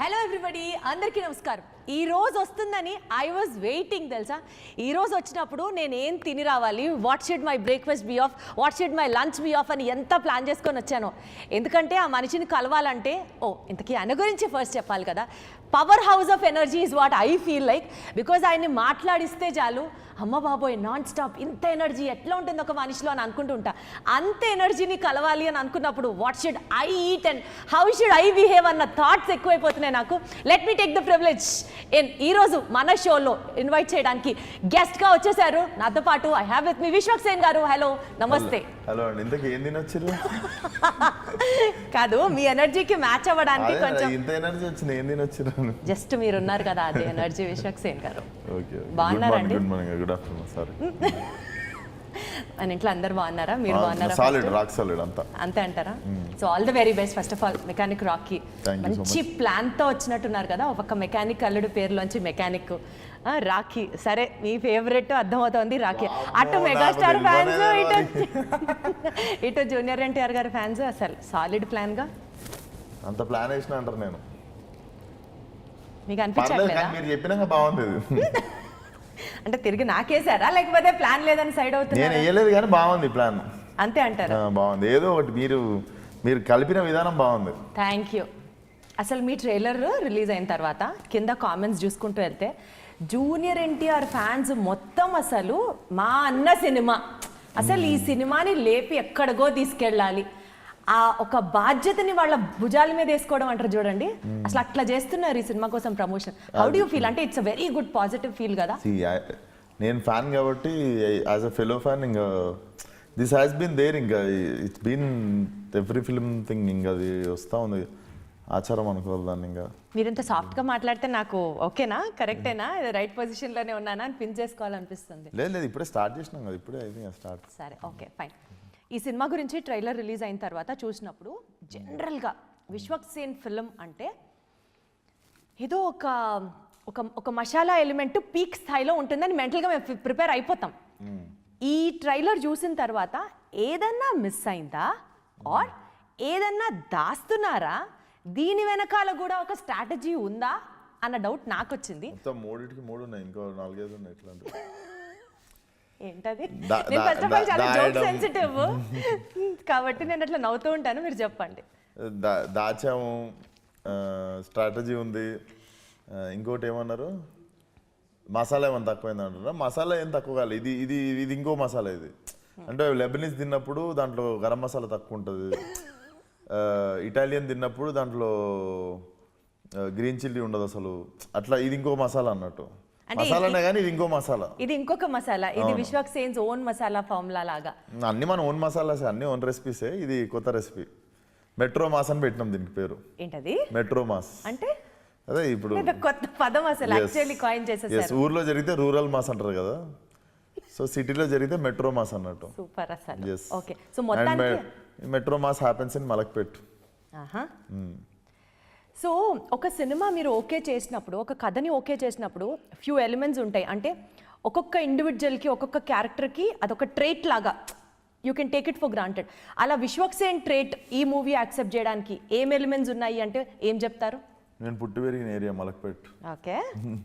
Hello everybody అందరికీ నమస్కారం. ఈ రోజు వస్తుందని ఐ వాజ్ వెయిటింగ్ తెలుసా? ఈ రోజు వచ్చినప్పుడు నేను ఏం తిని రావాలి? What should my breakfast be of what should my lunch be of అని ఎంత ప్లాన్ చేసుకొని వచ్చాను. ఎందుకంటే ఆ మనిషిని కలవాలంటే ఓ ఇంతకీ ఆయన గురించి ఫస్ట్ చెప్పాలి కదా. Power house of energy is what I feel like because ఆయన్ని మాట్లాడిస్తే చాలు. అమ్మ బాబోయ్ నాన్ స్టాప్ ఇంత ఎనర్జీ ఎట్లా ఉంటుంది ఒక మనిషిలో అని అనుకుంటుంటా అంత ఎనర్జీని కలవాలి అని అనుకున్నప్పుడు what should I eat and how should I behave అన్న థాట్స్ ఎక్కువైపోతున్నాయి నాకు. Let me take the privilege ఈరోజు మన షోలో ఇన్వైట్ చేయడానికి గెస్ట్గా వచ్చేసారు. నాతో పాటు I have with me Vishwak Sen garu. Hello namaste. Hello అండి. ఇంతకు ఏం తినొచ్చారు కాదు మీ ఎనర్జీకి మ్యాచ్ అవ్వడానికి కొంచెం ఇంత ఎనర్జీ వచ్చింది. ఏం తినొచ్చారు జస్ట్ మీరు ఉన్నారు కదా అదే ఎనర్జీ విశ్వక్ సేన్ గారు. ఓకే బాగున్నారండి? Good morning good afternoon sorry మన ఇంట్లో అందరు బాగున్నారా? మీరు బాగున్నారా సాలిడ్ రాక్ సాలిడ్ అంతా. అంతే అంటారా? So all the very best first of all mechanic Rocky మంచి ప్లాన్తో వచ్చినట్టున్నారు కదా ఒక మెకానిక్ అల్లుడు పేరులోంచి మెకానిక్ రాఖీ సరే మీ ఫేవరెట్ అర్థమవుతోంది రాఖీ అటు మెగాస్టార్ ఫ్యాన్స్ ఇటు ఇటు జూనియర్ ఎన్టీఆర్ గారి ఫ్యాన్స్ అసలు సాలిడ్ ప్లాన్గా? అంత ప్లాన్ వేసిన అంటారు నేను. మీకు అనిపించట్లేదా? మీరు చెప్పినాక బాగుంది. అంటే తిరిగి నాకేసారా లేకపోతే ప్లాన్ లేదని సైడ్ నేను అవుతున్నారు వేయలేదు కానీ బాగుంది ప్లాన్. అంతే అంటారా. బాగుంది. ఏదో ఒకటి మీరు మీరు కలిపిన విధానం బాగుంది. Thank you. అసలు మీ ట్రైలర్ రిలీజ్ అయిన తర్వాత కింద కామెంట్స్ చూసుకుంటూ వెళ్తే జూనియర్ ఎన్టీఆర్ ఫ్యాన్స్ మొత్తం అసలు మా అన్న సినిమా. అసలు ఈ సినిమాని లేపి ఎక్కడికో తీసుకెళ్ళాలి. ఆ ఒక బాధ్యతని వాళ్ళ భుజాల మీద వేసుకోవడం అంటారు చూడండి. అసలు అట్లా చేస్తున్నారు ఈ సినిమా కోసం promotion how do you feel అంటే it's very good positive feel కదా. నేను ఫ్యాన్ కాబట్టి యాజ్ అ ఫెలో ఫ్యాన్ ఇంకా దిస్ హ్యాస్ బీన్ దేర్ ఇంకా it's been every film thing ఇంకా అది వస్తూ ఉంది. ఆచారం అనుకోవాలి దాన్ని ఇంకా. మీరు ఇంత సాఫ్ట్గా మాట్లాడితే నాకు ఓకేనా? కరెక్టేనా రైట్ పొజిషన్లోనే ఉన్నానా అని పిన్ చేసుకోవాలనిపిస్తుంది. లేదు లేదు ఇప్పుడే స్టార్ట్ చేసినాం కదా ఇప్పుడే అయితే స్టార్ట్ సరే ఓకే ఫైన్ ఈ సినిమా గురించి ట్రైలర్ రిలీజ్ అయిన తర్వాత చూసినప్పుడు జనరల్గా విశ్వక్ సేన్ ఫిలిం అంటే ఏదో ఒక ఒక ఒక మసాలా ఎలిమెంట్ పీక్ స్థాయిలో ఉంటుందని మెంటల్గా మేము ప్రిపేర్ అయిపోతాం. ఈ ట్రైలర్ చూసిన తర్వాత ఏదన్నా మిస్ అయిందా? ఆర్ ఏదన్నా దాస్తున్నారా? దీని వెనకాల కూడా ఒక స్ట్రాటజీ ఉందా? అన్న డౌట్ నాకు వచ్చింది మూడింటికి మూడు ఉన్నాయి. ఇంకో నాలుగైదు ఉన్నాయి ఏంటది? దా- నేను దా- ఫస్ట్ ఆఫ్ ఆల్ దా- చాలా జోక్ దాయడం. సెన్సిటివ్ కాబట్టి నేను అట్లా నవ్వుతూ ఉంటాను మీరు చెప్పండి. దాచాము స్ట్రాటజీ ఉంది. ఇంకోటి ఏమన్నారు? మసాలా ఏమైనా తక్కువైంది అంటారా మసాలా ఏం తక్కువ కాలేదు ఇది ఇది ఇది ఇంకో మసాలా ఇది. అంటే లెబనీస్ తిన్నప్పుడు దాంట్లో గరం మసాలా తక్కువ ఉంటుంది. ఇటాలియన్ తిన్నప్పుడు దాంట్లో గ్రీన్ చిల్లీ ఉండదు అసలు. అట్లా ఇది ఇంకో మసాలా అన్నట్టు. మసాలానే కానీ ఇది ఇంకో మసాలా. ఇది ఇంకొక మసాలా. ఇది విశ్వక్ సేన్స్ ఓన్ మసాలా ఫార్ములా లాగా. అన్ని మన ఓన్ మసాలాసే అన్ని ఓన్ రెసిపీసే ఇది కొత్త రెసిపీ మెట్రో మాస్ అని పెట్టినాం దీనికి పేరు. ఏంటది? మెట్రో మాస్ అంటే? అదే ఇప్పుడు కొత్త పదం అసలు. యాక్చువల్లీ కాయిన్ చేసేసారు. ఊర్లో జరిగితే రూరల్ మాస్ అంటారు కదా. సో సిటీలో జరిగితే మెట్రో మాస్ అన్నట్టు. సూపర్ అసలు. ఓకే సో మొత్తానికి metro mass happens in Malakpet ఆహా. సో ఒక సినిమా మీరు ఓకే చేసినప్పుడు ఒక కథని ఓకే చేసినప్పుడు ఫ్యూ ఎలిమెంట్స్ ఉంటాయి. అంటే ఒక్కొక్క ఇండివిజువల్కి ఒక్కొక్క క్యారెక్టర్కి అదొక ట్రేట్ లాగా you can take it for granted అలా విశ్వక్సేన్ ట్రేట్ ఈ మూవీ యాక్సెప్ట్ చేయడానికి ఏం ఎలిమెంట్స్ ఉన్నాయి అంటే ఏం చెప్తారు? నేను పుట్టి పెరిగిన area Malakpet. Okay.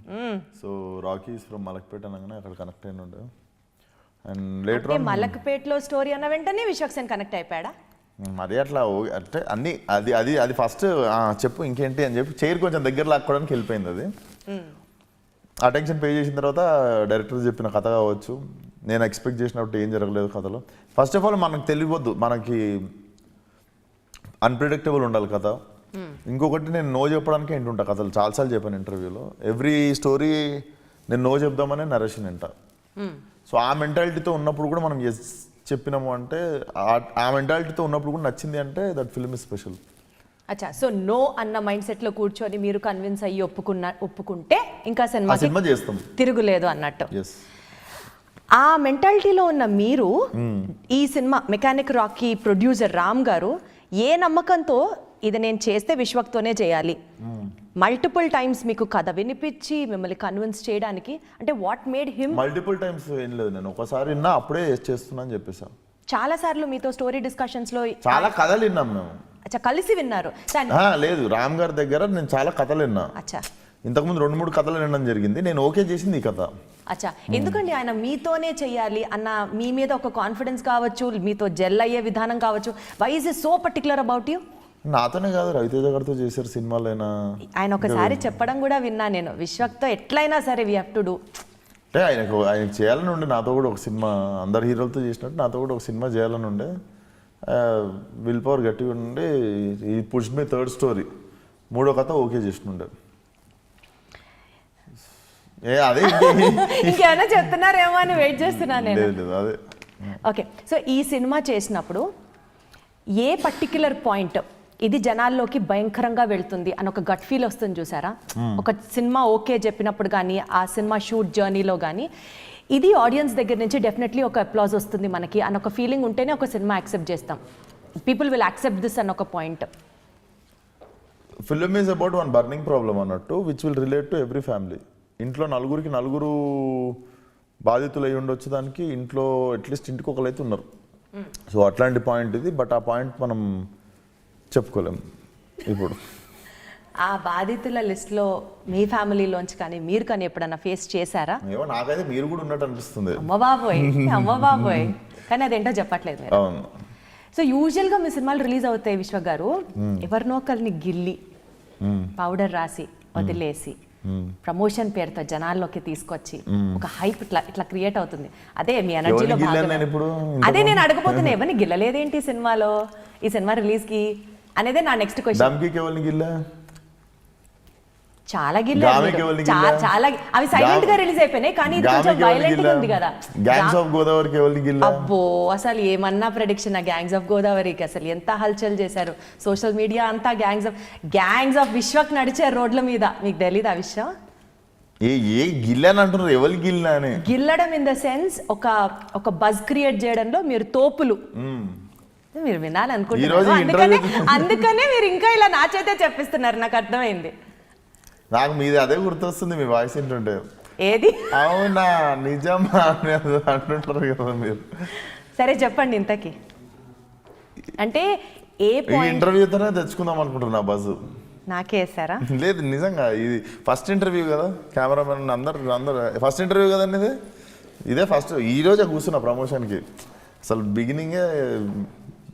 So Rocky's from Malakpet అనగానే అక్కడ కనెక్ట్ అయిన ఉండే అండ్ లేటర్ మలక్పేట్లో స్టోరీ అన్న వెంటనే విశ్వక్సేన్ కనెక్ట్ అయిపోయాడా? మరి అట్లా అంటే అన్ని అది అది అది ఫస్ట్ చెప్పు ఇంకేంటి అని చెప్పి చైర్ కొంచెం దగ్గర లాక్కోవడానికి వెళ్ళిపోయింది అది. అటెన్షన్ పే చేసిన తర్వాత డైరెక్టర్ చెప్పిన కథ కావచ్చు. నేను ఎక్స్పెక్ట్ చేసినప్పుడు ఏం జరగలేదు కథలో. ఫస్ట్ ఆఫ్ ఆల్ మనకు తెలియవద్దు. మనకి అన్ప్రిడిక్టబుల్ ఉండాలి కథ. ఇంకొకటి నేను నో చెప్పడానికి ఏంటుంటా కథలు. చాలాసార్లు చెప్పాను ఇంటర్వ్యూలో ఎవ్రీ స్టోరీ నేను నో చెప్దామనే నరేషన్ వింటా. సో ఆ మెంటాలిటీతో ఉన్నప్పుడు కూడా మనం ఎస్ చెప్పినాము అంటే ఆ- మెంటాలిటీతో ఉన్నప్పుడు కూడా నచ్చింది అంటే దట్ ఫిల్మ్ ఇస్ స్పెషల్ అచ్చా సో నో అన్న మైండ్ సెట్లో కూర్చొని మీరు కన్విన్స్ అయ్యి ఒప్పుకున్న ఒప్పుకుంటే ఇంకా సినిమా సినిమా చేస్తాం. తిరుగులేదు అన్నట్టు. ఆ మెంటాలిటీలో ఉన్న మీరు ఈ cinema mechanic Rocky producer Ram garu ఏ నమ్మకంతో ఇది నేను చేస్తే విశ్వక్తోనే చేయాలి. మల్టిపుల్ టైమ్స్ మీకు కథ వినిపించి మిమ్మల్ని కన్విన్స్ చేయడానికి అంటే what made him multiple times ఏం లేదు నేను. ఒకసారి విన్నా అప్పుడే చేస్తున్నా అని చెప్పేసా చాలా సార్లు మీతో స్టోరీ డిస్కషన్స్లో చాలా కథలు విన్నాం మేము. అచ్చా కలిసి విన్నారు. లేదు రామ్ గారి దగ్గర నేను చాలా కథలు విన్నా. అచ్చా. ఇంతకుముందు రెండు మూడు కథలు వినడం జరిగింది. నేను ఓకే చేసింది ఈ కథ. అచ్చా ఎందుకండి ఆయన మీతోనే చెయ్యాలి అన్న మీ మీద ఒక కాన్ఫిడెన్స్ కావచ్చు మీతో జెల్ అయ్యే విధానం కావచ్చు. Why is is so particular about you నాతోనే కాదు రవితేజ గారితో చేశారు సినిమాలైనా. ఆయన ఒకసారి చెప్పడం కూడా విన్నా నేను. విశ్వక్తో ఎట్లయినా సరే వీ టు డూ అంటే ఆయనకు ఆయనకు చేయాలని ఉండే నాతో కూడా ఒక సినిమా అందరు హీరోలతో చేసినట్టు నాతో కూడా ఒక సినిమా చేయాలని ఉండే. విల్ పవర్ గట్టిగా ఉండి ఈ పుష్ మీ థర్డ్ స్టోరీ మూడో కథ ఓకే చేసినుండే ఏ అదే ఇంకే- ఇంకేమైనా చెప్తున్నారేమో అని వెయిట్ చేస్తున్నాను నేను. అదే. ఓకే సో ఈ సినిమా చేసినప్పుడు ఏ పర్టిక్యులర్ పాయింట్ ఇది జనాల్లోకి భయంకరంగా వెళ్తుంది అని ఒక గట్ ఫీల్ వస్తుంది చూసారా? ఒక సినిమా ఓకే చెప్పినప్పుడు కానీ ఆ సినిమా షూట్ జర్నీలో కానీ ఇది ఆడియన్స్ దగ్గర నుంచి డెఫినెట్లీ ఒక అప్లాజ్ వస్తుంది మనకి అని ఒక ఫీలింగ్ ఉంటేనే ఒక సినిమా యాక్సెప్ట్ చేస్తాం. పీపుల్ విల్ యాక్సెప్ట్ దిస్ అన్న ఒక point film is about one burning problem అన్నట్టు which will relate to every family ఇంట్లో నలుగురికి నలుగురు బాధితులు అయి ఉండొచ్చు దానికి ఇంట్లో అట్లీస్ట్ ఇంటికి ఒకరైతే ఉన్నారు. సో అట్లాంటి పాయింట్ ఇది బట్ ఆ పాయింట్ మనం చెప్పుకోలేం. ఇప్పుడు. ఆ బాధితుల లిస్ట్లో మీ ఫ్యామిలీలోంచి కానీ మీరు కానీ ఎప్పుడన్నా ఫేస్ చేశారా? ఏమో నాకైతే మీరు కూడా ఉన్నట్టు అనిపిస్తుంది. అమ్మ బాబోయ్ అమ్మ బాబోయ్ కానీ అదేంటో చెప్పట్లేదు మీరు. అవును. సో యూజువల్గా మీ సినిమాలు రిలీజ్ అవుతాయి విశ్వ గారు. ఎవరినో ఒకరిని గిల్లి పౌడర్ రాసి వదిలేసి ప్రమోషన్ పేరుతో జనాల్లోకి తీసుకొచ్చి ఒక హైప్ ఇట్లా ఇట్లా క్రియేట్ అవుతుంది. అదే మీ ఎనర్జీలో ఎవరిని గిల్లాను భాగమే. నేను ఇప్పుడు? అదే నేను అడగబోతున్నా ఎవరిని గిల్లలేదేంటి ఈ సినిమాలో? ఈ సినిమా రిలీజ్కి అనేదే నా నెక్స్ట్ క్వశ్చన్ ఎవరిని గిల్లా? చాలా గిల్లారు గామికి. ఎవరిని గిల్లా? చాలా అవి సైలెంట్గా రిలీజ్ అయిపోయినాయి కానీ ఇది కొంచెం గామికి ఎవరిని వైలెంట్గా గిల్లా? ఉంది కదా. గ్యాంగ్స్ ఆఫ్ గోదావరికి ఎవరిని గిల్లా? అబ్బో అసలు ఏమన్నా ప్రెడిక్షన్ ఆ గ్యాంగ్స్ ఆఫ్ గోదావరికి అసలు ఎంత హల్చల్ చేశారు? సోషల్ మీడియా అంతా gangs of gangs of Vishwak నడిచారు రోడ్ల మీద. మీకు తెలీదు ఆ విషయం? ఏ ఏ గిల్లాని అంటున్నారు? ఎవరికి గిల్లా అని? గిల్లడం ఇన్ ద సెన్స్ ఒక ఒక బజ్ క్రియేట్ చేయడంలో మీరు తోపులు. మీరు ఈ వినాలనుకుంటున్నారు రోజు అందుకనే అందుకనే మీరు ఇంకా ఇలా నా చేతే చెప్పిస్తున్నారు నాకు అర్థమైంది. నాకు మీది అదే గుర్తొస్తుంది మీ వాయిస్ ఏంటంటే ఏది? అవునా నిజమా అది అంటుంటారు కదా మీరు. సరే చెప్పండి ఇంతకి. అంటే ఏ ఇంటర్వ్యూతోనే తెచ్చుకుందాం అనుకుంటున్నా బస్సు. నాకే వేసారా? లేదు నిజంగా ఇది ఫస్ట్ ఇంటర్వ్యూ కదా కెమెరామెన్ అందరు అందరు ఫస్ట్ ఇంటర్వ్యూ కదండి ఇది? ఇదే ఫస్ట్ ఈ రోజే కూర్చున్నా ప్రమోషన్కి. అసలు బిగినింగే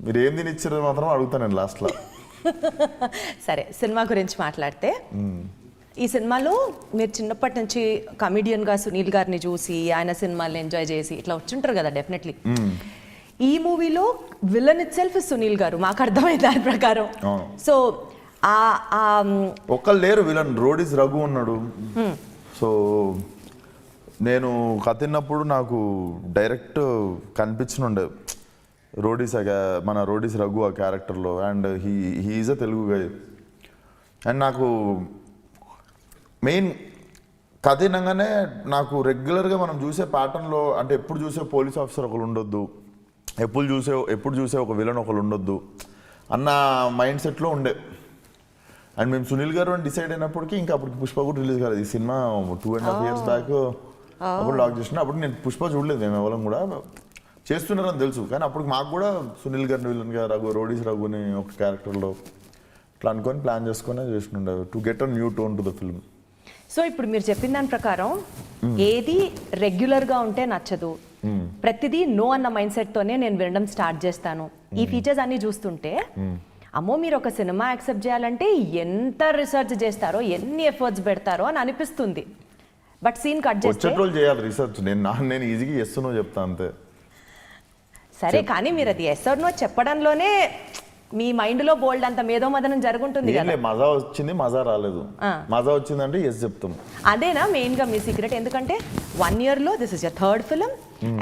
మీరు ఏం తినిచ్చారో మాత్రం అడుగుతాను నేను లాస్ట్లో సరే సినిమా గురించి మాట్లాడితే ఈ సినిమాలో మీరు చిన్నప్పటి నుంచి కమిడియన్గా సునీల్ గారిని చూసి ఆయన సినిమాల్ని ఎంజాయ్ చేసి ఇట్లా వచ్చుంటారు కదా డెఫినెట్లీ ఈ మూవీలో విలన్ ఇట్ సెల్ఫ్ సునీల్ గారు. మాకు అర్థమైంది దాని ప్రకారం. సో ఒక్కరు లేరు విలన్ రోడీస్ రఘు ఉన్నాడు. సో నేను కథ విన్నప్పుడు నాకు డైరెక్ట్ కనిపించనుండే. రోడీస్ మన రోడీస్ రఘు ఆ క్యారెక్టర్లో. And he he's a Telugu guy and నాకు మెయిన్ కథ వినగానే నాకు రెగ్యులర్గా మనం చూసే ప్యాటర్న్లో అంటే ఎప్పుడు చూసే పోలీస్ ఆఫీసర్ ఒకరు ఉండొద్దు. ఎప్పుడు చూసే ఎప్పుడు చూసే ఒక విలన్ ఒకరు ఉండొద్దు. అన్న మైండ్ సెట్లో ఉండే. అండ్ మేము సునీల్ గారు అని డిసైడ్ అయినప్పటికీ ఇంకా అప్పటికి పుష్ప కూడా రిలీజ్ కాలేదు. ఈ cinema two and half years back అప్పుడు లాక్ చేసిన. అప్పుడు నేను పుష్ప చూడలేదు మేము ఎవరం కూడా. చేస్తున్నారని తెలుసు. కానీ అప్పుడు మాకు కూడా సునీల్ గారిని విలన్ గారు రఘు రోడీస్ రఘుని ఒక క్యారెక్టర్లో ఇట్లా అనుకొని ప్లాన్ చేసుకొని చేస్తుండే. To get a new tone to the film so ఇప్పుడు మీరు చెప్పిన దాని ప్రకారం ఏది రెగ్యులర్గా ఉంటే నచ్చదు. ప్రతిదీ నో అన్న మైండ్ సెట్తోనే నేను వినడం స్టార్ట్ చేస్తాను. ఈ ఫీచర్స్ అన్ని చూస్తుంటే అమ్మో మీరు ఒక సినిమా యాక్సెప్ట్ చేయాలంటే ఎంత రీసెర్చ్ చేస్తారో ఎన్ని ఎఫర్ట్స్ పెడతారో అని అనిపిస్తుంది. బట్ సీన్ కట్ చేస్తే చేయాలి రీసెర్చ్. నేను నేను ఈజీగా చేస్తున్నా చెప్తా అంతే. సరే కానీ మీరు అది ఎస్ నో చెప్పడంలోనే మీ మైండ్లో బోల్డ్ అంత మేధో మదనం జరుగుంటుంది కదా. లే మజా వచ్చింది మజా రాలేదు. మజా వచ్చిందంటే ఎస్ చెప్తాం. అదేనా మెయిన్గా మీ సీక్రెట్ ఎందుకంటే వన్ ఇయర్లో this is uh third film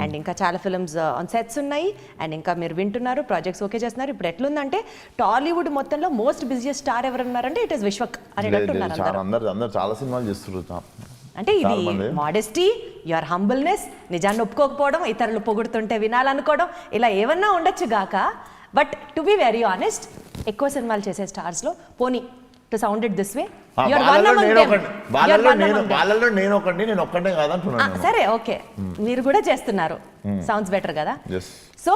and ఇంకా చాలా ఫిల్మ్స్ ఆన్ సెట్స్ ఉన్నాయి. అండ్ ఇంకా మీరు వింటున్నారు ప్రాజెక్ట్స్ ఓకే చేస్తున్నారు. ఇప్పుడు ఎట్లుందంటే టాలీవుడ్ మొత్తంలో మోస్ట్ బిజియెస్ట్ స్టార్ ఎవరు ఉన్నారంటే ఇట్ ఇస్ విశ్వక్ అనేటట్టు లేదు, ఉన్నారు చాలా అందరూ చాలా సినిమాలు చేస్తున్నారు. అంటే ఇది. మాడెస్టీ యువర్ హంబుల్నెస్ నిజాన్ని ఒప్పుకోకపోవడం ఇతరులు పొగుడుతుంటే వినాలనుకోవడం ఇలా ఏమన్నా ఉండొచ్చు గాక. But to be very honest ఎక్కువ సినిమాలు చేసే స్టార్స్లో పోనీ to sound it this way వాళ్ళలో నేను ఒకటి నేను ఒక్కటే కాదంటున్నాను. సరే ఓకే. మీరు కూడా చేస్తున్నారు. సౌండ్స్ బెటర్ కదా. సో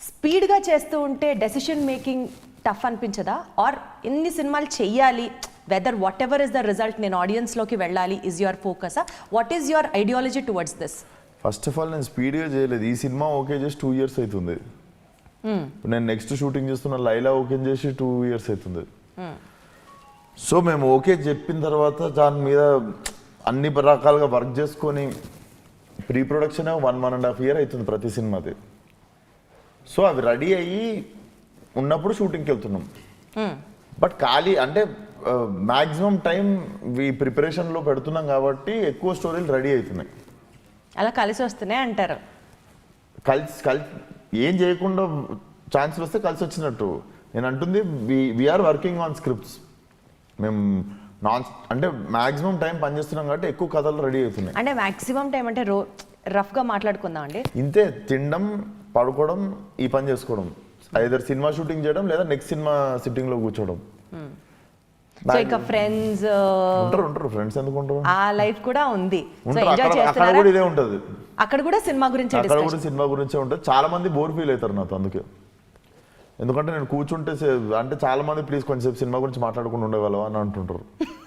స్పీడ్గా చేస్తూ ఉంటే డెసిషన్ మేకింగ్ టఫ్ అనిపించదా? ఆర్ ఎన్ని సినిమాలు చెయ్యాలి? Whether whatever is the result నేను ఆడియన్స్లోకి వెళ్ళాలి is your focus what is your ideology towards this first of all నేను స్పీడ్గా చేయలేదు. ఈ సినిమా ఓకే చేసి టూ ఇయర్స్ అవుతుంది నేను నెక్స్ట్ షూటింగ్ చేస్తున్న లైలా ఓకే చేసి టూ ఇయర్స్ అవుతుంది సో మేము ఓకే చెప్పిన తర్వాత దాని మీద అన్ని రకాలుగా వర్క్ చేసుకొని pre production one one and half year అవుతుంది ప్రతి సినిమాది. సో అవి రెడీ అయ్యి ఉన్నప్పుడు షూటింగ్కి వెళ్తున్నాం. బట్ ఖాళీ అంటే మ్యాక్సిమం టైం ఈ ప్రిపరేషన్లో పెడుతున్నాం కాబట్టి ఎక్కువ స్టోరీలు రెడీ అవుతున్నాయి. అలా కలిసి వస్తున్నాయి అంటారు. కలిసి కలిసి ఏం చేయకుండా ఛాన్స్ వస్తే కలిసి వచ్చినట్టు. నేను అంటుంది వీఆర్ వర్కింగ్ ఆన్ స్క్రిప్ట్స్ మేము నాన్ అంటే మాక్సిమం టైం పనిచేస్తున్నాం కాబట్టి ఎక్కువ కథలు రెడీ అవుతున్నాయి. అంటే మాక్సిమం టైం అంటే రో రఫ్గా మాట్లాడుకుందాం అండి ఇంతే తినడం పడుకోవడం ఈ పని చేసుకోవడం. ఐదర్ సినిమా షూటింగ్ చేయడం లేదా నెక్స్ట్ సినిమా సిట్టింగ్లో కూర్చోవడం. సో ఇంకా ఫ్రెండ్స్ ఉంటారు ఉంటారు. ఫ్రెండ్స్ ఎందుకు ఉంటారు? ఆ లైఫ్ కూడా ఉంది. సో ఉంటారు. ఎంజాయ్ అక్కడ కూడా ఇదే ఉంటుంది. అక్కడ కూడా సినిమా గురించి అక్కడ కూడా సినిమా గురించే ఉంటుంది. చాలా మంది బోర్ ఫీల్ అవుతారు నాతో అందుకే. ఎందుకంటే నేను కూర్చుంటే అంటే చాలా మంది ప్లీజ్ కొంచెంసేపు సినిమా గురించి మాట్లాడుకుంటూ ఉండేవాళ్ళం అని అంటుంటారు.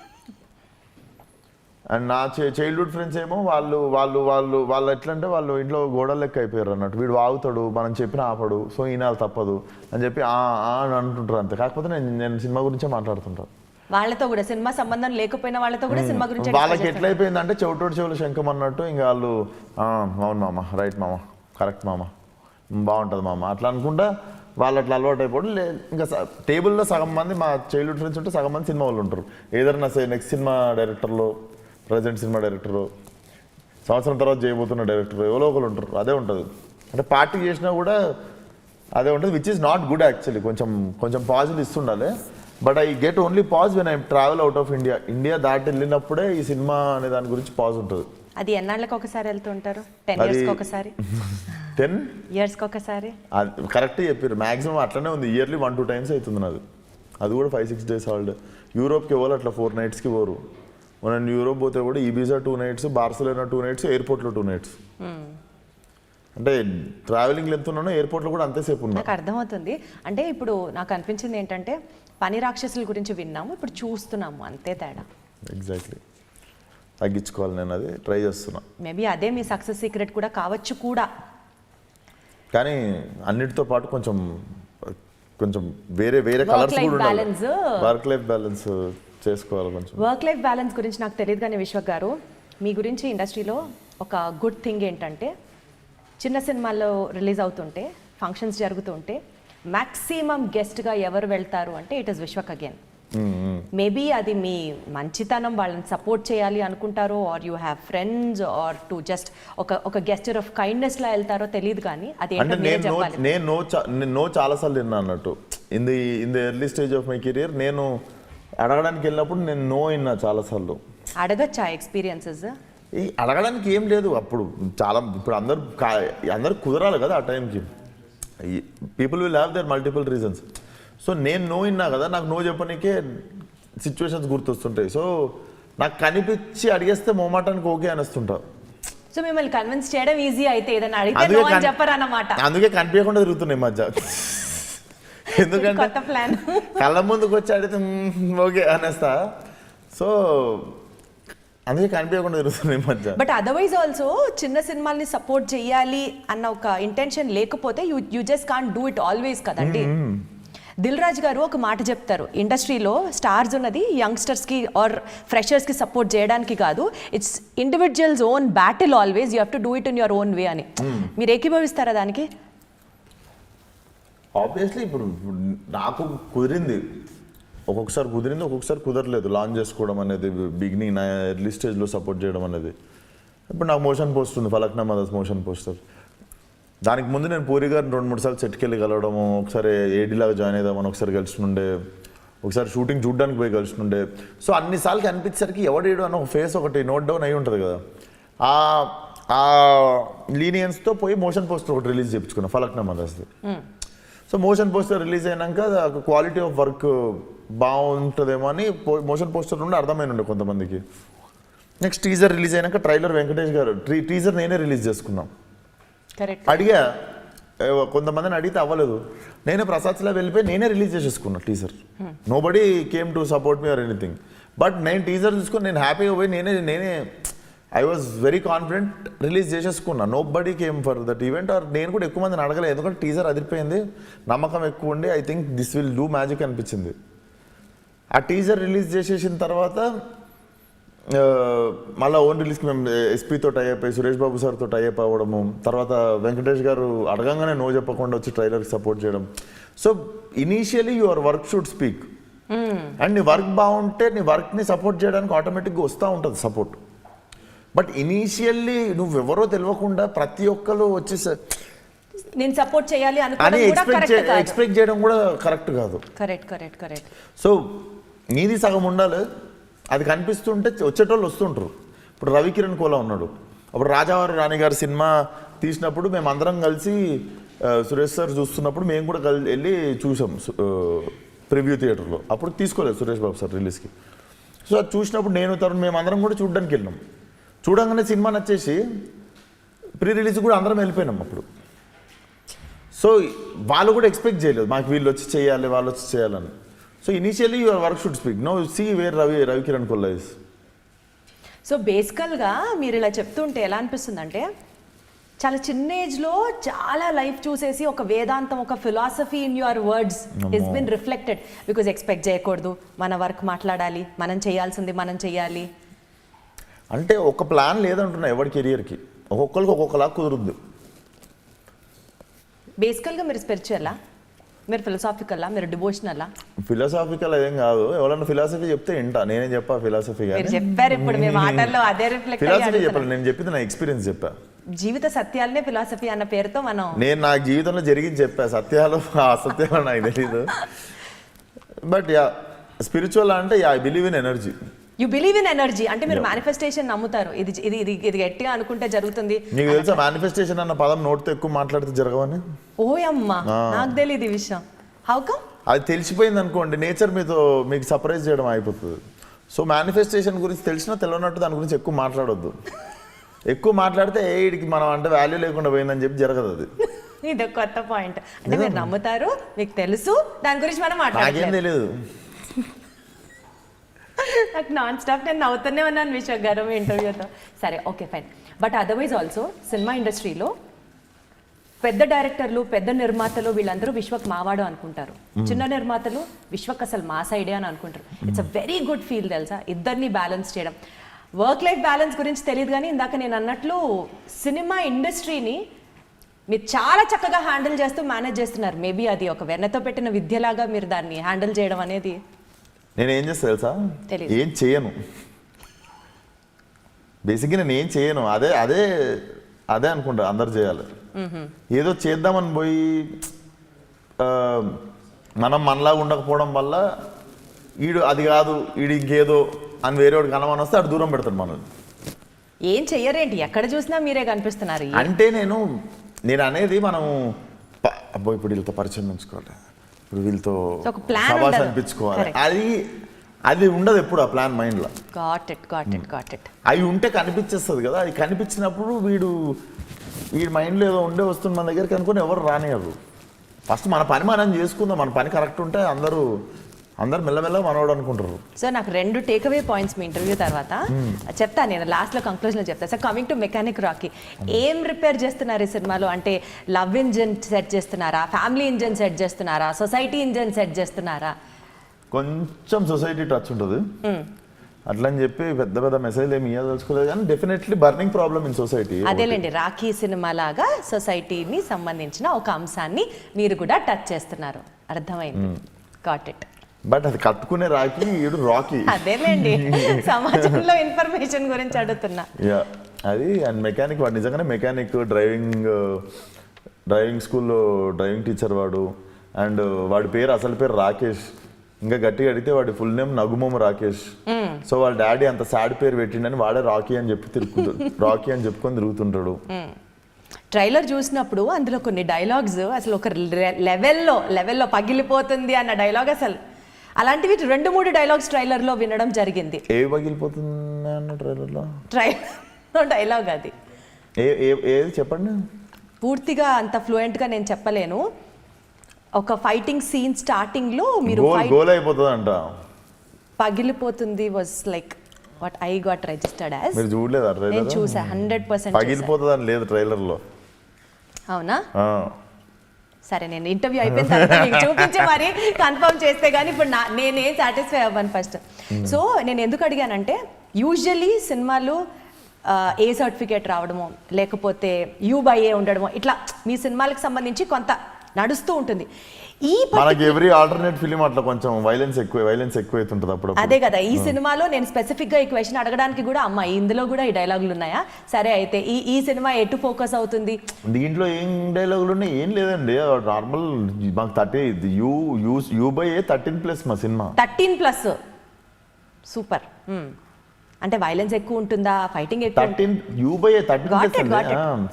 అండ్ నా చైల్డ్హుడ్ ఫ్రెండ్స్ ఏమో వాళ్ళు వాళ్ళు వాళ్ళు వాళ్ళు ఎట్లా అంటే వాళ్ళు ఇంట్లో గోడలు లెక్క అయిపోయారు అన్నట్టు. వీడు వాగుతాడు మనం చెప్పిన ఆపడు సో ఈనాలు తప్పదు అని చెప్పి అని అంటుంటారు అంతే. కాకపోతే నేను నేను సినిమా గురించే మాట్లాడుతుంటాను వాళ్ళతో కూడా సినిమా సంబంధం లేకపోయిన వాళ్ళతో కూడా సినిమా గురించి వాళ్ళకి ఎట్లయిపోయిందంటే చెవిటోడు చెవులు శంఖం అన్నట్టు ఇంకా వాళ్ళు "ఆ, అవును మామ రైట్ మామ కరెక్ట్ మామ "ఉమ్, బాగుంటుంది మామ అట్లా అనుకుంటా వాళ్ళు అట్లా అలవాటు అయిపోవడం లే ఇంకా టేబుల్లో సగం మంది మా చైల్డ్హుడ్ ఫ్రెండ్స్ ఉంటే సగం మంది సినిమా వాళ్ళు ఉంటారు. ఏదైనా నెక్స్ట్ సినిమా డైరెక్టర్లో ప్రజెంట్ సినిమా డైరెక్టరు. సంవత్సరం తర్వాత చేయబోతున్న డైరెక్టర్ ఎవరో ఒకరు ఉంటారు అదే ఉంటుంది. అంటే పార్టీ చేసినా కూడా అదే ఉంటుంది which is not good actually కొంచెం కొంచెం positive ఇస్తుండాలి. But I get only pause when I travel out of India India దాటి వెళ్ళినప్పుడే ఈ సినిమా అనే దాని గురించి పాజ్ ఉంటుంది. అది ఎన్నాళ్ళకి ఒకసారి వెళ్తుంటారు? టెన్ ఒకసారి? టెన్ ఇయర్స్కి ఒకసారి? కరెక్ట్ చెప్పారు మాక్సిమం అట్లనే ఉంది. ఇయర్లీ వన్ టూ టైమ్స్ అవుతుంది నాది. అది కూడా ఫైవ్ సిక్స్ డేస్ హాలిడే యూరోప్కి పోవాలి అట్లా ఫోర్ నైట్స్కి పోరు? మనం యూరోప్ పోతే కూడా Ibiza two nights Barcelona two nights ఎయిర్పోర్ట్లో టూ నైట్స్. అంటే ట్రావెలింగ్ ఎంత ఉన్నానో ఎయిర్పోర్ట్లో కూడా అంతేసేపు ఉన్నా. నాకు అర్థమవుతుంది. అంటే ఇప్పుడు నాకు అనిపించింది ఏంటంటే పని రాక్షసుల గురించి విన్నాము ఇప్పుడు చూస్తున్నాము అంతే తేడా. ఎగ్జాక్ట్లీ తగ్గించుకోవాలి నేను అది ట్రై చేస్తున్నా. మేబీ అదే మీ సక్సెస్ సీక్రెట్ కూడా కావచ్చు కూడా. కానీ అన్నిటితో పాటు కొంచెం కొంచెం వేరే వేరే కలర్స్ కూడా. వర్క్ లైఫ్ బ్యాలెన్స్ చేసుకోవాలి కొంచెం. వర్క్ లైఫ్ బ్యాలెన్స్ గురించి నాకు తెలియదు కానీ విశ్వక్ గారు మీ గురించి ఇండస్ట్రీలో ఒక గుడ్ థింగ్ ఏంటంటే చిన్న సినిమాల్లో రిలీజ్ అవుతుంటే ఫంక్షన్స్ జరుగుతుంటే మ్యాక్సిమం గెస్ట్గా ఎవరు వెళ్తారు అంటే it is Vishwak again maybe అది మీ మంచితనం వాళ్ళని సపోర్ట్ చేయాలి అనుకుంటారో or you have friends or to just ఒక ఒక గెస్టర్ ఆఫ్ కైండ్నెస్ లా వెళ్తారో తెలియదు కానీ అది అంటే నేను నో చెప్పాలి. నేను నో చా- నేను నో చాలాసార్లు విన్నా అన్నట్టు. In the in the early stage of my career నేను అడగడానికి వెళ్ళినప్పుడు నేను నో విన్నా చాలాసార్లు. అడగచ్చా ఎక్స్పీరియన్సెస్ అడగడానికి ఏం లేదు. అప్పుడు చాలా ఇప్పుడు అందరు అందరు కుదరాలి కదా ఆ టైంకి. People will have their multiple reasons so నేను నో విన్నా కదా నాకు నో చెప్పడానికే సిచ్యువేషన్స్ గుర్తొస్తుంటాయి. సో నాకు కనిపించి అడిగేస్తే మొమాటానికి ఓకే అనిస్తుంటా. సో మిమ్మల్ని కన్విన్స్ చేయడం ఈజీ అయితే ఏదైనా అడిగితే అందుకే చెప్పరన్నమాట. కనిపించకుండా తిరుగుతున్నాయి మధ్య. ఎందుకంటే కళ్ళ ముందుకు వచ్చి అడిగితే "మ్మ్, ఓకే అనేస్తా. సో అందుకే కనిపించకుండా తిరుగుతున్నాయి మధ్య. బట్ అదర్వైజ్ ఆల్సో చిన్న సినిమాల్ని సపోర్ట్ చేయాలి అన్న ఒక ఇంటెన్షన్ లేకపోతే you you just can't do it always కదండి. దిల్ రాజు గారు ఒక మాట చెప్తారు. ఇండస్ట్రీలో స్టార్స్ ఉన్నది యంగ్స్టర్స్కి ఆర్ ఫ్రెషర్స్కి సపోర్ట్ చేయడానికి కాదు. It's individuals own battle always you have to do it in your own way అని. మీరు ఏకీభవిస్తారా దానికి? ఆబ్వియస్లీ ఇప్పుడు నాకు కుదిరింది. ఒక్కొక్కసారి కుదిరింది ఒక్కొక్కసారి కుదరలేదు. లాంచ్ చేసుకోవడం అనేది బిగినింగ్ నా ఎర్లీ స్టేజ్లో సపోర్ట్ చేయడం అనేది. ఇప్పుడు నాకు మోషన్ పోస్ట్ ఉంది ఫలక్నా మదర్స్ మోషన్ పోస్టర్ దానికి ముందు నేను పూరి గారిని రెండు మూడు సార్లు సెట్కి వెళ్ళి కలవడము ఒకసారి ఏడీలాగా జాయిన్ అవుదామని ఒకసారి కలిసినుండే ఒకసారి షూటింగ్ చూడడానికి పోయి కలిసినుండే. సో అన్నిసార్లు కనిపించేసరికి ఎవడేడు అని ఒక ఫేస్ ఒకటి నోట్ డౌన్ అయి ఉంటుంది కదా. ఆ ఆ లీనియన్స్తో పోయి మోషన్ పోస్టర్ ఒకటి రిలీజ్ చేయించుకున్నాను ఫలక్నా మదర్స్ది సో మోషన్ పోస్టర్ రిలీజ్ అయినాక క్వాలిటీ ఆఫ్ వర్క్ బాగుంటుందేమో అని మోషన్ పోస్టర్ నుండి అర్థమైన ఉండే కొంతమందికి. నెక్స్ట్ టీజర్ రిలీజ్ అయినాక ట్రైలర్ వెంకటేష్ గారు టీజర్ నేనే రిలీజ్ చేసుకున్నాం. అడిగా కొంతమందిని అడిగితే అవ్వలేదు. నేనే ప్రసాద్స్లో వెళ్ళిపోయి నేనే release చేసేసుకున్నా teaser nobody came to support me or anything but నేను టీజర్ చూసుకొని నేను హ్యాపీగా పోయి నేనే నేనే I was very confident release చేసేసుకున్నా. Nobody came for that event or నేను కూడా ఎక్కువ మందిని అడగలేదు ఎందుకంటే టీజర్ అదిరిపోయింది. నమ్మకం ఎక్కువ ఉండి. I think this will do magic అనిపించింది. ఆ టీజర్ రిలీజ్ చేసేసిన తర్వాత మళ్ళా ఓన్ రిలీజ్కి మేము ఎస్పీతో టైప్ అయ్యి సురేష్ బాబు సార్తో టైప్ అవ్వడము. తర్వాత వెంకటేష్ గారు అడగంగానే నో చెప్పకుండా వచ్చి ట్రైలర్కి సపోర్ట్ చేయడం. So initially your work should speak and నీ వర్క్ బాగుంటే నీ వర్క్ని సపోర్ట్ చేయడానికి ఆటోమేటిక్గా వస్తూ ఉంటుంది సపోర్ట్ బట్ ఇనీషియల్లీ నువ్వెవరో తెలియకుండా ప్రతి ఒక్కరు వచ్చేసి నేను సపోర్ట్ చేయాలి అని ఎక్స్పెక్ట్ చేయడం కూడా కరెక్ట్ కాదు. కరెక్ట్ కరెక్ట్ కరెక్ట్ సో నీది సగం ఉండాలి. అది కనిపిస్తుంటే వచ్చేటోళ్ళు వస్తుంటారు. ఇప్పుడు రవికిరణ్ కోలా ఉన్నాడు. అప్పుడు రాజావారి రాణి గారి సినిమా తీసినప్పుడు మేము అందరం కలిసి సురేష్ సార్ చూస్తున్నప్పుడు మేము కూడా కలి వెళ్ళి చూసాం ప్రివ్యూ థియేటర్లో. అప్పుడు తీసుకోలేదు సురేష్ బాబు సార్ రిలీజ్కి. సో అది చూసినప్పుడు నేను తరుణ్ మేము అందరం కూడా చూడడానికి వెళ్ళినాం చూడంగానే సినిమా నచ్చేసి ప్రీ రిలీజ్ కూడా అందరం వెళ్ళిపోయినాం అప్పుడు. సో వాళ్ళు కూడా ఎక్స్పెక్ట్ చేయలేదు. మాకు వీళ్ళు వచ్చి చేయాలి వాళ్ళు వచ్చి చేయాలని. So initially your work should speak. No see where Ravi Ravikiran Kolla is so బేసికల్గా మీరు ఇలా చెప్తుంటే ఎలా అనిపిస్తుంది అంటే చాలా చిన్న ఏజ్లో చాలా లైఫ్ చూసేసి ఒక వేదాంతం ఒక philosophy in your words is been reflected. Because expect చేయకూడదు. మన వర్క్ మాట్లాడాలి. మనం చేయాల్సింది మనం చేయాలి. అంటే ఒక ప్లాన్ లేదంటున్నా ఎవరి కెరియర్కి. ఒక్కొక్కరికి ఒక్కొక్కలా కుదురుద్ది. బేసికల్గా మీరు స్పిరిచువల్లా మీరు ఫిలసాఫికల్లా మీరు డివోషనల్లా ఫిలాసాఫికల్ ఏం కాదు. ఎవరన్నా ఫిలాసఫీ చెప్తే వింటా. నేనేం చెప్పా ఫిలాసఫీ మీరు చెప్పారు ఇప్పుడు మీ మాటల్లో అదే రిఫ్లెక్ట్ ఫిలాసఫీ చెప్పాలి. నేను చెప్పింది నా ఎక్స్పీరియన్స్ చెప్పా. జీవిత సత్యాలనే ఫిలాసఫీ అన్న పేరుతో మనం నేను నా జీవితంలో జరిగింది చెప్పా. సత్యాలు అసత్యాలు నాకు తెలీదు. బట్ యా స్పిరిచువల్ అంటే I believe in energy you believe in energy అంటే మీరు మేనిఫెస్టేషన్ నమ్ముతారు. ఇది ఇది ఇది ఇది గట్టిగా అనుకుంటే జరుగుతుంది. నీకు తెలుసా మేనిఫెస్టేషన్ అన్న పదం నోటితో ఎక్కువ మాట్లాడితే జరగవని? ఓయమ్మా నాకు తెలియదు ఈ విషయం. హౌ కమ్ అది తెలిసిపోయింది అనుకోండి నేచర్ మీతో మీకు సర్ప్రైజ్ చేయడం అయిపోతుంది. సో మేనిఫెస్టేషన్ గురించి తెలిసినా తెలియనట్టు దాని గురించి ఎక్కువ మాట్లాడొద్దు. ఎక్కువ మాట్లాడితే ఏ వీడికి మనం అంటే వాల్యూ లేకుండా పోయిందని చెప్పి జరగదు అది. ఇది కొత్త పాయింట్ అంటే మీరు నమ్ముతారు మీకు తెలుసు దాని గురించి మనం నాకేం మాట్లాడలేదు తెలియదు నాకు నాన్ స్టాప్ నేను నవ్వుతూనే ఉన్నాను విశ్వక్ గారు మీ ఇంటర్వ్యూతో సరే okay fine but otherwise also cinema ఇండస్ట్రీలో పెద్ద డైరెక్టర్లు పెద్ద నిర్మాతలు వీళ్ళందరూ విశ్వక్ మావాడు అనుకుంటారు. చిన్న నిర్మాతలు విశ్వక్ అసలు మా సైడే అని అనుకుంటారు. It's a very good feel తెలుసా? ఇద్దరిని బ్యాలెన్స్ చేయడం. వర్క్ లైఫ్ బ్యాలెన్స్ గురించి తెలియదు కానీ ఇందాక నేను అన్నట్లు సినిమా ఇండస్ట్రీని మీరు చాలా చక్కగా హ్యాండిల్ చేస్తూ మేనేజ్ చేస్తున్నారు. మేబీ అది ఒక వెన్నతో పెట్టిన విద్యలాగా మీరు దాన్ని హ్యాండిల్ చేయడం అనేది నేను ఏం చేస్తా తెలుసా. ఏం చేయను. బేసిక్గా నేను ఏం చేయను. అదే అదే అదే అనుకుంటా అందరు చేయాలి. ఏదో చేద్దామని పోయి మనం మనలాగా ఉండకపోవడం వల్ల ఈడు అది కాదు ఈడు ఇంకేదో అని వేరే వాడికి కనమని వస్తే అటు దూరం పెడతాడు మనల్ని. ఏం చెయ్యరేంటి? ఎక్కడ చూసినా మీరే కనిపిస్తున్నారు. అంటే నేను నేను అనేది మనం ప- అబ్బో ఇప్పుడు వీళ్ళతో పరిచయం ఉంచుకోవాలి. ఇప్పుడు వీళ్ళతో ఉండదు. అనిపించుకోవాలి. అది అది ఉండదు ఎప్పుడు ఆ ప్లాన్ మైండ్లో got it got it got it అవి ఉంటే కనిపించేస్తుంది కదా. అది కనిపించినప్పుడు వీడు వీడి మైండ్లో ఏదో ఉండే వస్తుంది మన దగ్గరికి అనుకుని ఎవరు రానియరు ఫస్ట్ మన పని మనం చేసుకుందాం. మన పని కరెక్ట్ ఉంటే అందరూ అందరు మెల్లమెల్ల మనవాడు అనుకుంటారు. సో నాకు రెండు టేక్అవే పాయింట్స్ మీ ఇంటర్వ్యూ తర్వాత. చెప్తా నేను లాస్ట్లో కంక్లూజన్లో చెప్తా. Sir coming to mechanic Rocky ఏం రిపేర్ చేస్తున్నారు ఈ సినిమాలో? అంటే లవ్ ఇంజన్ సెట్ చేస్తున్నారా? ఫ్యామిలీ ఇంజన్ సెట్ చేస్తున్నారా? సొసైటీ ఇంజన్ సెట్ చేస్తున్నారా? కొంచెం సొసైటీ టచ్ ఉంటుంది. అట్లని చెప్పి పెద్ద పెద్ద మెసేజ్ ఏమి ఇవ్వదలుచుకోలేదు కానీ definitely burning problem in society అదేలేండి రాఖీ సినిమా లాగా సొసైటీని సంబంధించిన ఒక అంశాన్ని మీరు కూడా టచ్ చేస్తున్నారు. అర్థమైంది. గాట్ ఇట్ బట్ అది కట్టుకునే రాకి ఈడు రాకీ. అదేలేండి. సమాజంలో ఇన్ఫర్మేషన్ గురించి అడుగుతున్నా. యా అది అండ్ మెకానిక్ వాడు నిజంగానే మెకానిక్ డ్రైవింగ్ డ్రైవింగ్ స్కూల్లో డ్రైవింగ్ టీచర్ వాడు. అండ్ వాడి పేరు అసలు పేరు రాకేష్. ఇంకా గట్టిగా అడిగితే వాడి ఫుల్ నేమ్ నగుమోమ రాకేష్. సో వాళ్ళ డాడీ అంత సాడ్ పేరు పెట్టిండని వాడే రాకీ అని చెప్పి తిరుగుతుంటాడు రాకీ అని చెప్పుకొని తిరుగుతుంటాడు. ట్రైలర్ చూసినప్పుడు అందులో కొన్ని డైలాగ్స్ అసలు ఒక లెవెల్లో లెవెల్లో పగిలిపోతుంది అన్న డైలాగ్ అసలు అలాంటివి రెండు మూడు డైలాగ్స్ ట్రైలర్లో వినడం జరిగింది. ఏవి పగిలిపోతుంది అన్న ట్రైలర్లో ట్రైలర్ డైలాగ్ అది. ఏ ఏ ఏది చెప్పండి? పూర్తిగా అంత ఫ్లూయెంట్గా నేను చెప్పలేను. ఒక ఫైటింగ్ సీన్ స్టార్టింగ్లో మీరు గోల్ అయిపోతుంది అంట పగిలిపోతుంది was like what I got registered as మీరు చూడలేదా నేను ట్రైలర్ చూసా హండ్రెడ్ పర్సెంట్ పగిలిపోతుంది అని లేదు ట్రైలర్లో అవునా. సరే నేను ఇంటర్వ్యూ అయిపోయిన తర్వాత మీకు చూపించి మరి కన్ఫర్మ్ చేస్తే కానీ ఇప్పుడు నా నేనే సాటిస్ఫై అవ్వను ఫస్ట్ సో నేను ఎందుకు అడిగానంటే యూజువలీ సినిమాలు ఏ సర్టిఫికేట్ రావడమో లేకపోతే యూ బై ఏ ఉండడమో ఇట్లా మీ సినిమాలకు సంబంధించి కొంత నడుస్తూ ఉంటుంది. ఈ మనకి ఎవ్రీ ఆల్టర్నేట్ ఫిలిం అట్లా కొంచెం వైలెన్స్ ఎక్కువ వైలెన్స్ ఎక్కువ అవుతుంటది అప్పుడు అదే కదా ఈ సినిమాలో నేను స్పెసిఫిక్గా ఈ క్వశ్చన్ అడగడానికి కూడా అమ్మా ఇందులో కూడా ఈ డైలాగులు ఉన్నాయా? సరే అయితే ఈ ఈ సినిమా ఎటు ఫోకస్ అవుతుంది? దీంట్లో ఏం డైలాగులు ఉన్నాయి? ఏం లేదండి. నార్మల్ మాకు thirty U U U by A thirteen plus మా సినిమా. Thirteen plus. సూపర్. అంటే వైలెన్స్ ఎక్కువ ఉంటుందా? ఫైటింగ్ ఎక్కువ? థర్టీన్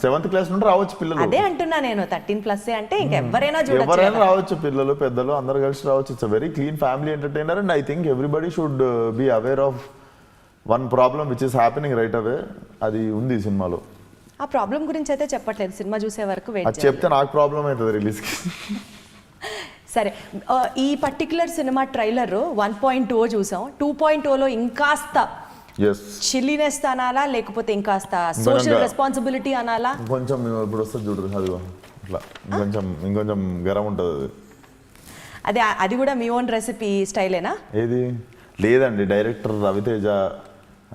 సెవెంత్ క్లాస్ నుండి రావచ్చు పిల్లలు. అదే అంటున్నా నేను థర్టీన్ ప్లస్ అంటే చూడొచ్చు ఎవరైనా కదా. రావచ్చు పిల్లలు పెద్దలు అందరు కలిసి రావచ్చు. It's very clean family entertainer and I think everybody should be aware of one problem which is happening right away అది ఉంది సినిమాలో. ఆ ప్రాబ్లం గురించి అయితే చెప్పట్లేదు. సినిమా చూసే వరకు వెయిట్ చెప్తే నాకు ప్రాబ్లం అవుతుంది రిలీజ్కి సరే ఈ particular cinema trailer one point two చూసాం. టూ పాయింట్ టూలో ఇంకాస్త చిల్లీనెస్ అనాలా లేకపోతే ఇంకాస్త సోషల్ రెస్పాన్సిబిలిటీ అనాలా? కొంచెం ఇప్పుడు వస్తుంది చూడరు అదిగో అట్లా ఇంకొంచెం ఇంకొంచెం గరం ఉంటుంది అది. అదే అది కూడా మీ ఓన్ రెసిపీ స్టైలేనా? ఏది? లేదండి డైరెక్టర్ రవితేజ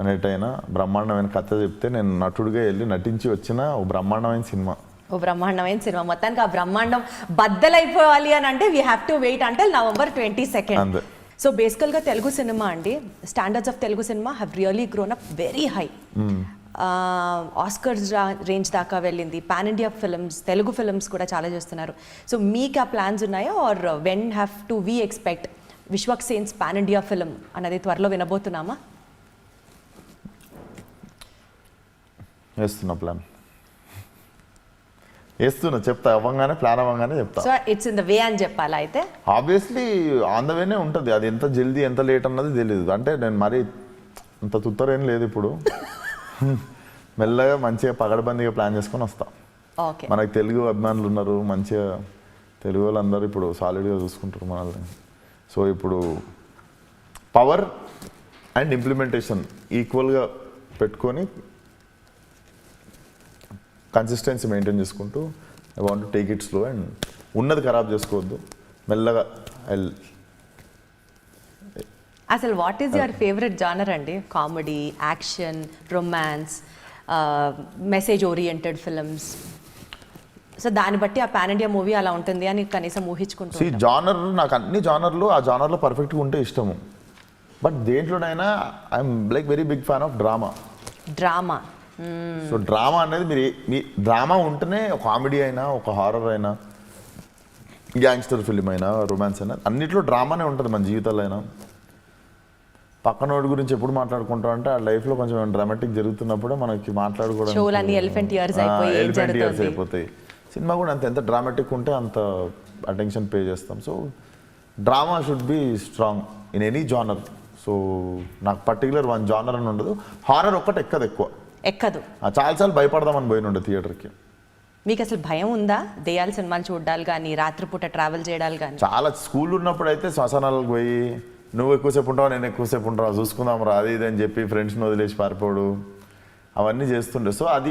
అనేటైనా బ్రహ్మాండమైన కథ చెప్తే నేను నటుడిగా వెళ్ళి నటించి వచ్చిన ఓ బ్రహ్మాండమైన సినిమా. ఓ బ్రహ్మాండమైన సినిమా. మొత్తానికి ఆ బ్రహ్మాండం బద్దలైపోవాలి అని అంటే వీ హ్యావ్ టు వెయిట్ అంటే నవంబర్ ట్వంటీ సెకండ్. సో బేసికల్గా తెలుగు సినిమా అండి standards of Telugu cinema have really grown up very high Oscars range దాకా వెళ్ళింది. Pan India films Telugu films కూడా చాలా చేస్తున్నారు. సో మీకు ఆ ప్లాన్స్ ఉన్నాయా? Or when have to we expect Vishwak Sen's pan India film అనేది త్వరలో వినబోతున్నామా? వేస్తున్నా ప్లాన్ వేస్తున్నా చెప్తా అవ్వగానే ప్లాన్ అవ్వగానే చెప్తా. So it's in the way అని చెప్పాలా అయితే? ఆబ్వియస్లీ ఆన్ ద వేనే ఉంటుంది. అది ఎంత జల్దీ ఎంత లేట్ అన్నది తెలియదు అంటే నేను మరి అంత తుత్తరేం లేదు ఇప్పుడు. మెల్లగా మంచిగా పగడబందిగా ప్లాన్ చేసుకొని వస్తా. ఓకే మనకి తెలుగు అభిమానులు ఉన్నారు మంచిగా తెలుగు వాళ్ళందరూ ఇప్పుడు సాలిడ్గా చూసుకుంటారు మనల్ని. సో ఇప్పుడు పవర్ అండ్ ఇంప్లిమెంటేషన్ ఈక్వల్గా పెట్టుకొని కన్సిస్టెన్సీ మెయింటైన్ చేసుకుంటూ I want take it slow and ఉన్నది ఖరాబ్ చేసుకోవద్దు. మెల్లగా ఐ అసలు what is your favourite genre అండి? Comedy action romance message oriented films so దాన్ని బట్టి ఆ పాన్ ఇండియా మూవీ అలా ఉంటుంది అని కనీసం ఊహించుకుంటూ సి జానర్ నాకు అన్ని జానర్లు ఆ జానర్లో పర్ఫెక్ట్గా ఉంటే ఇష్టము. But దేంట్లోనైనా I'm like very big fan of drama drama so drama అనేది మీరు మీ డ్రామా ఉంటేనే ఒక కామెడీ అయినా ఒక హారర్ అయినా గ్యాంగ్స్టర్ ఫిలిం అయినా రొమాన్స్ అయినా అన్నిట్లో డ్రామానే ఉంటుంది మన జీవితాల్లో అయినా. పక్కనోడి గురించి ఎప్పుడు మాట్లాడుకుంటాం అంటే ఆ లైఫ్లో కొంచెం డ్రామాటిక్ జరుగుతున్నప్పుడే మనకి మాట్లాడుకోవడం ఎలిఫెంట్ ఇయర్స్? అయిపోతాయి. సినిమా కూడా అంత ఎంత డ్రామాటిక్ ఉంటే అంత అటెన్షన్ పే చేస్తాం. So drama should be strong in any genre so నాకు పర్టికులర్ వన్ జానర్ అని ఉండదు. హారర్ ఒక్కటి ఎక్కదు ఎక్కువ. ఎక్కదు. ఆ చాలాసార్లు భయపడదామని పోయినుండే థియేటర్కి. మీకు అసలు భయం ఉందా? దెయ్యాల సినిమాలు చూడాలి కానీ రాత్రిపూట ట్రావెల్ చేయడాలు కానీ చాలా స్కూల్ ఉన్నప్పుడు అయితే శ్మశానాలకు పోయి నువ్వు ఎక్కువసేపు ఉంటావు నేను ఎక్కువసేపు ఉంటావు చూసుకుందాం రా అది ఇది అని చెప్పి ఫ్రెండ్స్ని వదిలేసి పారిపోడు అవన్నీ చేస్తుండే. సో అది